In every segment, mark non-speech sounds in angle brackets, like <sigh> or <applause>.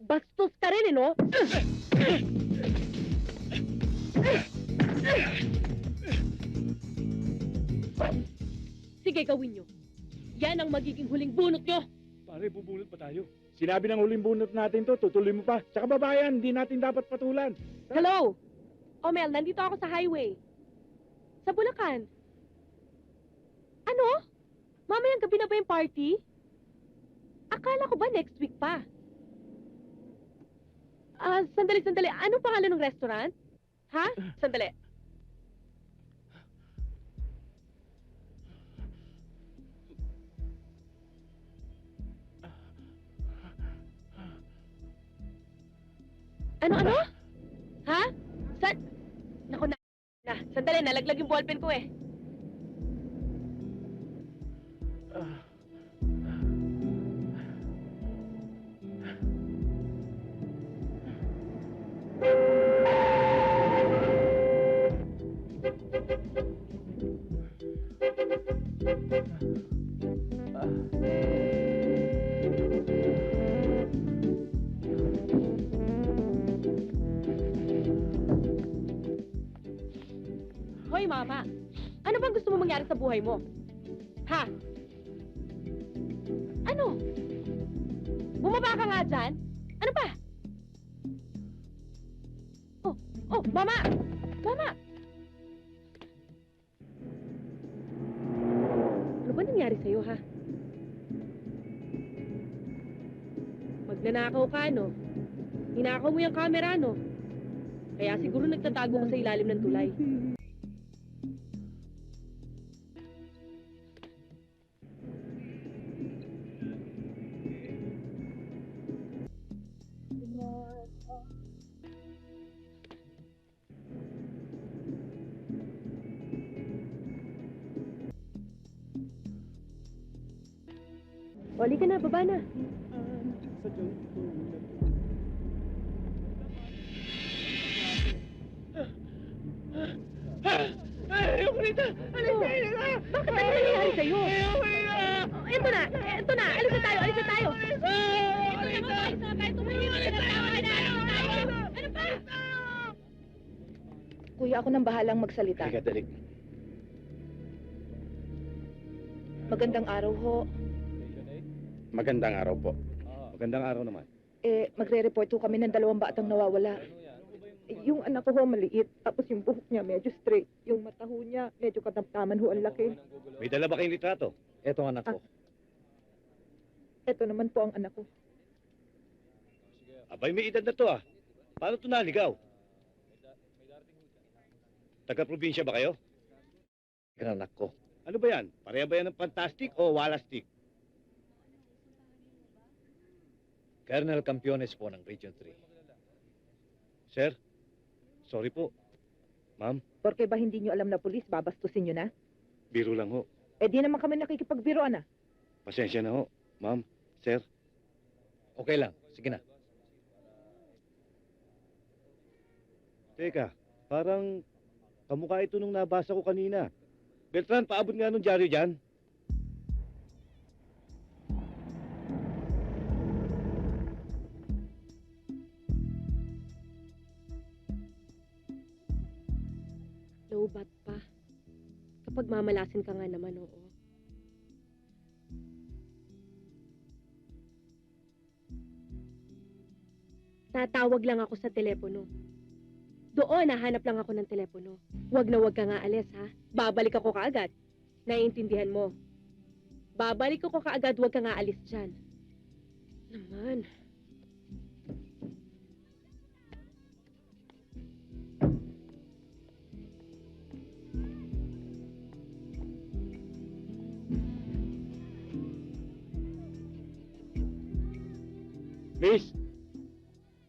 Bastos ka rin, eh, no? Sige, gawin nyo. Yan ang magiging huling bunot nyo. Pare, bubunot pa tayo. Sinabi ng huling bunot natin to, tutuloy mo pa. Tsaka babayan, hindi natin dapat patulan. Hello? Oh, Mel, nandito ako sa highway. Sa Bulacan. Ano? Mamayang gabi na ba yung party? Akala ko ba next week pa? Ah, sandali, sandali. Anong pangalan ng restaurant? Ha? Sandali. Ano, ano? Ha? San? Naku na. Na, sandali, nalaglag yung ballpen ko eh. Buhay mo? Ha? Ano? Bumaba ka nga dyan? Ano pa? Oh, oh, mama! Mama! Ano ba nangyari sa'yo, ha? Magnanakaw ka, no? Hinakaw mo yung camera, no? Kaya siguro nagtatago ka sa ilalim ng tulay. Oli ka na, baba na. Ayoko rito! Alis Oh, tayo na! Bakit ano nangyayari sa'yo? Ayoko na! Oh, eto na, eto na, alis na tayo, alis na tayo. Alis na! Alis na tayo, Alis na tayo! Alis tayo! Ano pa? Kuya, ako nang bahalang magsalita. Halika, dali. Magandang araw ho. Magandang araw po. Magandang araw naman. Eh, magre-report ho kami ng dalawang batang nawawala. Eh, Yung anak ko ho maliit, tapos yung buhok niya medyo straight. Yung mata ho niya, medyo katamtaman ho ang laki. May dala ba kayong litrato? Eto ang anak ko. Ito naman po ang anak ko. Abay, may edad na to ah. Paano to naligaw? Taga-probinsya ba kayo? anak ko. Ano ba yan? Pareha ba yan ng fantastic o walastic? Colonel Campiones po ng Region 3. Sir? Sorry po. Ma'am, Porque ba hindi nyo alam na pulis, babastusin nyo na? biro lang ho. Eh di naman kami nakikipagbiroan ah. Pasensya na ho. Ma'am, sir. Okay lang. Sige na. Teka, parang kamukha ito nung nabasa ko kanina. Beltran, paabot nga nung dyaryo dyan. Lowbat pa. Kapag mamalasin ka nga naman, oo. Tatawag lang ako sa telepono. Doon, nahanap lang ako ng telepono. Huwag na huwag ka nga alis, ha? Babalik ako kaagad. Naiintindihan mo. Babalik ako kaagad, huwag ka nga alis dyan. Naman. Miss,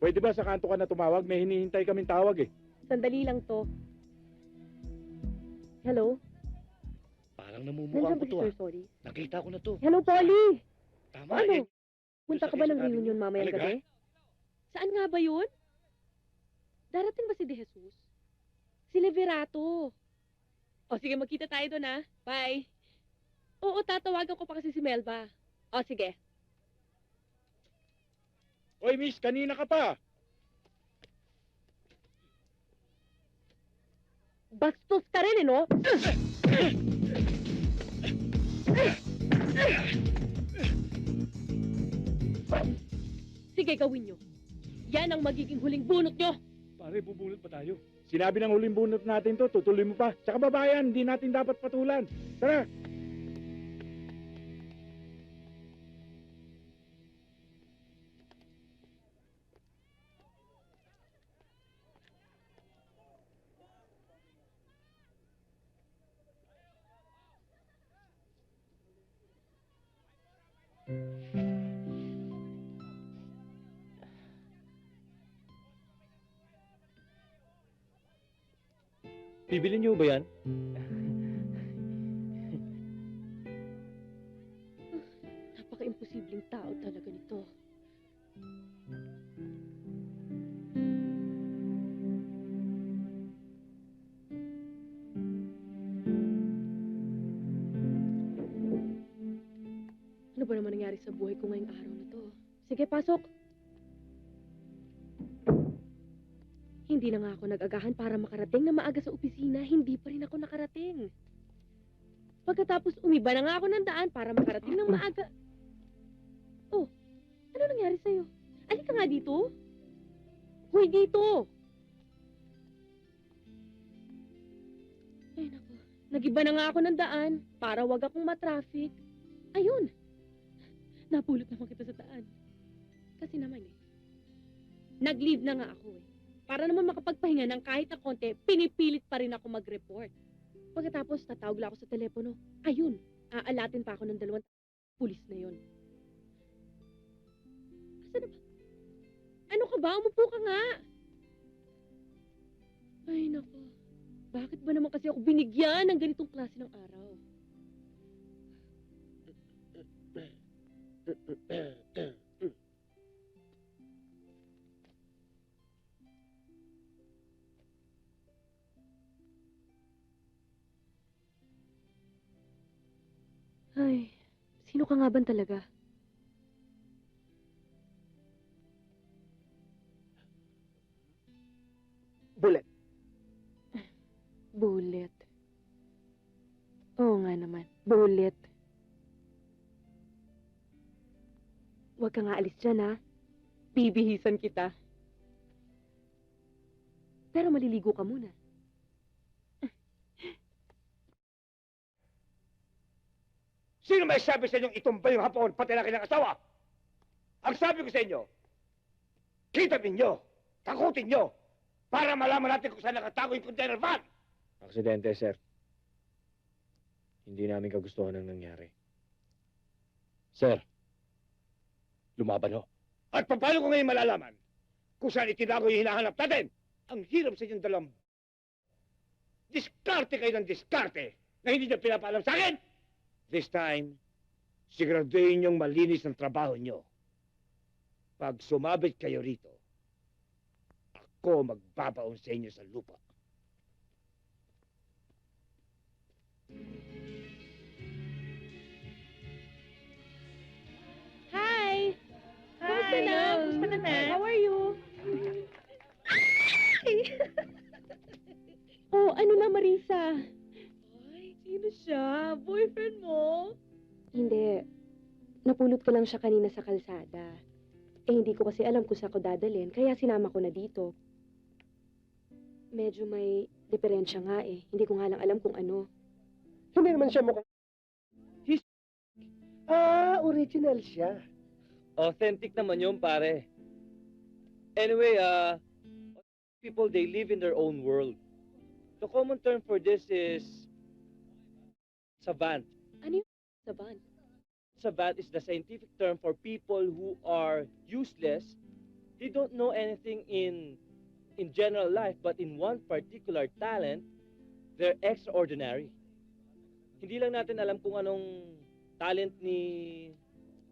pwede ba sa kanto ka na tumawag? May hinihintay kaming tawag eh. Sandali lang to. Hello? Parang namumukha Nandiyan ko ba si to Sir ah. Sorry? Nakita ko na to. Hello, Polly! Tama Ano? eh. Punta ka ba ng reunion mamayang Talaga? gabi? Saan nga ba yun? Darating ba si De Jesus? Si Leverato. O sige, magkita tayo doon ha. Bye. Oo, tatawagan ko pa kasi si Melba. O sige. Hoy, miss, kanina ka pa. Bastos ka rin, eh, no? Sige, gawin nyo. Yan ang magiging huling bunot nyo. Pare, bubunot pa tayo. Sinabi ng huling bunot natin to, tutuloy mo pa. Sa kababayan, hindi natin dapat patulan. Tara! Bibili niyo ba yan? Napaka-imposibleng tao talaga nito. Ano ba naman nangyari sa buhay ko ngayong araw na to? Sige, pasok! Hindi na nga ako nag-agahan para makarating na maaga sa opisina. Hindi pa rin ako nakarating. Pagkatapos umiba na nga ako ng daan para makarating ng maaga. Oh, ano nangyari sa'yo? Alika nga dito. Hoy, dito! Ay, naku. Nagiba na nga ako ng daan para wag akong matraffic. Ayun. Napulot naman kita sa daan. Kasi naman eh. Nag-leave na nga ako eh. Para naman makapagpahinga ng kahit na konti, pinipilit pa rin ako mag-report. Pagkatapos, tatawag lang ako sa telepono. Ayun, aalatin pa ako ng dalawang pulis na yon. Asa na ba? Ano ka ba? Umupo ka nga. Ay, nako. Bakit ba naman kasi ako binigyan ng ganitong klase ng araw? <clears throat> Ay, sino ka nga ba talaga? Bullet. Bullet. Oo nga naman, bullet. Huwag ka nga alis dyan, ha? Bibihisan kita. Pero maliligo ka muna. Sino may sabi sa inyong itumba yung hapon, pati na kanyang asawa? Ang sabi ko sa inyo, kita ninyo, takutin nyo, para malaman natin kung saan nakatago yung container van. Aksidente, sir. Hindi namin kagustuhan ang nangyari. Sir, lumaban ho. At paano ko ngayon malalaman kung saan itinago yung hinahanap natin? Ang hirap sa inyong dalam. Diskarte kayo ng diskarte na hindi niyo pinapaalam sa akin. This time, siguraduhin niyong malinis ang trabaho niyo. Pag sumabit kayo rito, ako magbabaon sa inyo sa lupa. Hi! Kumusta Hi, na? hello. Kumusta na? How are you? Napulot ko lang siya kanina sa kalsada. Eh, hindi ko kasi alam kung saan ko dadalhin, kaya sinama ko na dito. Medyo may diferensya nga eh. Hindi ko nga lang alam kung ano. Hindi naman siya mukhang... His... Ah, original siya. Authentic naman yun, pare. Anyway, uh, people, they live in their own world. The common term for this is savant. Saban. Savant is the scientific term for people who are useless. They don't know anything in in general life, but in one particular talent, they're extraordinary. Hindi lang natin alam kung anong talent ni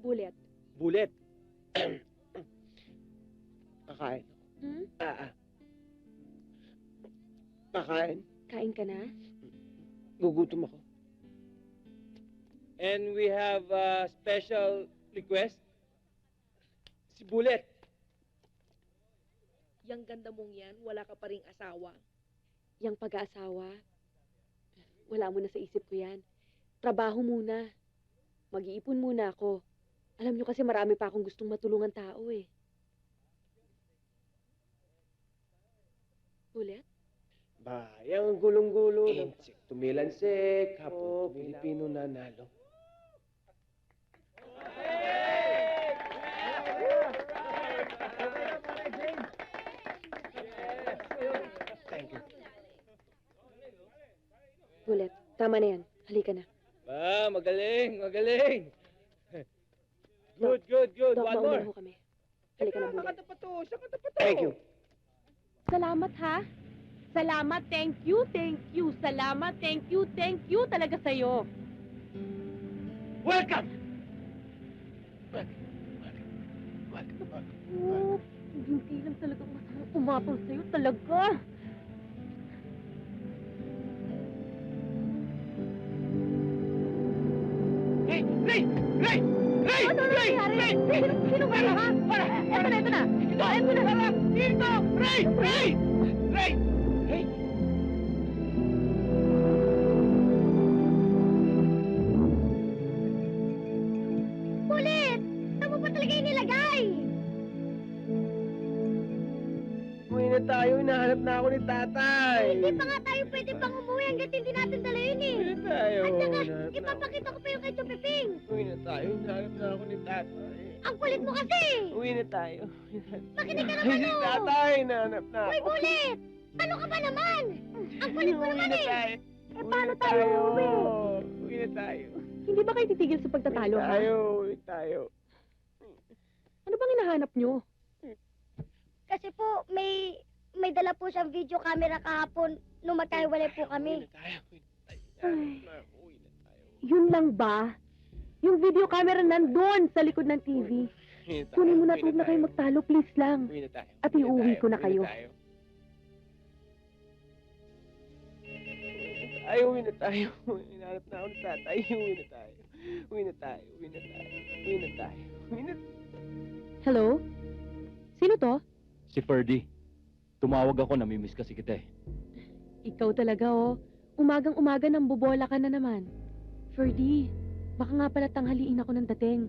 Bullet. Bullet. <clears throat> Kakain. Hmm? Ah, ah. Kakain. Kain ka na? Gugutom ako. And we have a special request. Si Bullet. Yang ganda mong yan, wala ka pa ring asawa. Yang pag-aasawa, wala mo na sa isip ko yan. Trabaho muna. Mag-iipon muna ako. Alam nyo kasi marami pa akong gustong matulungan tao eh. Ulit? Bayang gulong-gulo ng tumilansik, hapon Pilipino nanalo. Thank you. Ulit. Tama na yan. Halika na. Ah, magaling, magaling. Good, good, good. Dok, One more. mauna ho kami. Halika na. Kakanta pa to, pa to. Thank you. Salamat ha. Salamat, thank you, thank you. Salamat, thank you, thank you talaga sa'yo. Welcome! Oh, hindi lang talaga masama umapang sa'yo talaga. Ray! Ray! Ray! Ray! Ano na nangyari? Sino, sino ba ha? Para, eto na, eto na. Ito, eto na. Ray! Ray! Ray! Hinahanap na ako ni tatay. Hindi pa nga tayo pwede pang umuwi hanggat hindi natin dala yun eh. Na tayo. At saka, hinahanap ipapakita ko pa yung kay Chupiping. Uwi na tayo, hinahanap na ako ni tatay. Ang kulit mo kasi. Uwi na tayo. Makinig ka naman si oh. tatay, hinahanap na Uy, ako. bulit! Ano ka ba naman? Ang kulit mo Uwi naman na eh. tayo. Eh, paano tayo uuwi? Uwi na tayo. Hindi ba kayo titigil sa pagtatalo, Uwi tayo, uwi tayo. Ano bang hinahanap nyo? Kasi po, may may dala po siyang video camera kahapon nung magkahiwalay po kami. Yun lang ba? Yung video camera nandun sa likod ng TV. Kunin mo na huwag na kayo magtalo, please lang. Uwi na tayo. At iuwi ko na kayo. Ay, uwi na tayo. Hinahanap na ako ni tatay. Uwi na tayo. Uwi na tayo. Uwi na tayo. Uwi na tayo. Uwi na Hello? Sino to? Si Ferdy. Tumawag ako, namimiss kasi kita eh. Ikaw talaga, oh. Umagang-umaga nang bobola ka na naman. Ferdy, baka nga pala tanghaliin ako ng dating.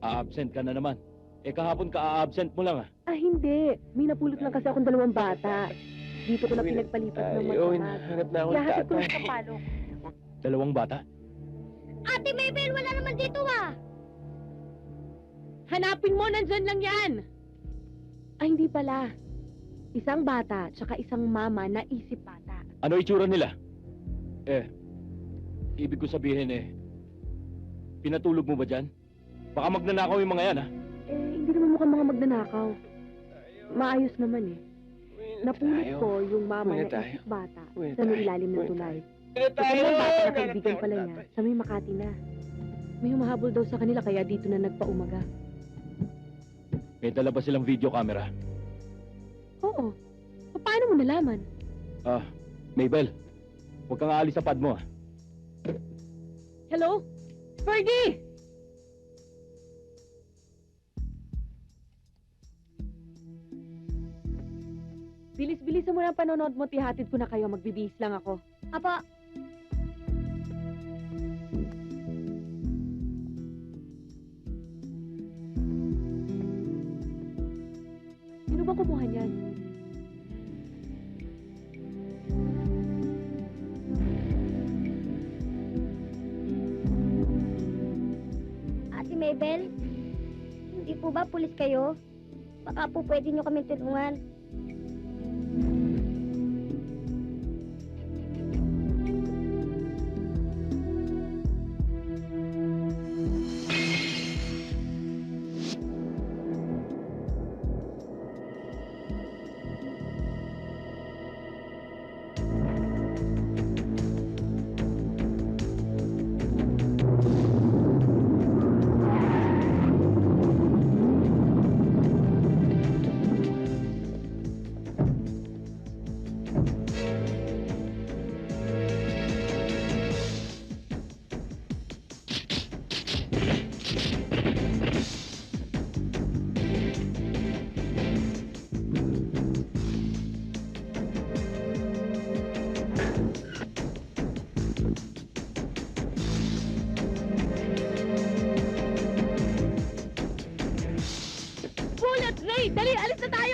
A-absent ka na naman. Eh kahapon ka a-absent mo lang ah. Ah, hindi. May napulot lang kasi akong dalawang bata. Dito ko na Uwi na pinagpalipat ng tayo. magkakad. Hinahanap na ako ni Lahat ko tatay. sa palok. Dalawang bata. Ate Maybell, wala naman dito ah! Hanapin mo, nandyan lang yan! Ay, hindi pala. Isang bata, tsaka isang mama na isip bata. Ano itsura nila? Eh, ibig ko sabihin eh, pinatulog mo ba dyan? Baka magnanakaw yung mga yan ah. Eh, hindi naman mukhang mga magnanakaw. Maayos naman eh. Napulot tayo. ko yung mama na isip bata sa may ilalim ng tulay. Mga bata na kaibigan pala niya, sa may Makati na. May humahabol daw sa kanila kaya dito na nagpaumaga. May dala ba silang video camera? Oo. Paano mo nalaman? Ah, Maybell, huwag kang aalis sa pad mo ah. Hello? Fergie! Bilis-bilisan mo na ang panonood mo, tihatid ko na kayo, magbibihis lang ako. Apa, Sino ba kumuha niyan? Maybell, hindi po ba pulis kayo? Baka po pwede nyo kami tulungan. Dali, alis na tayo!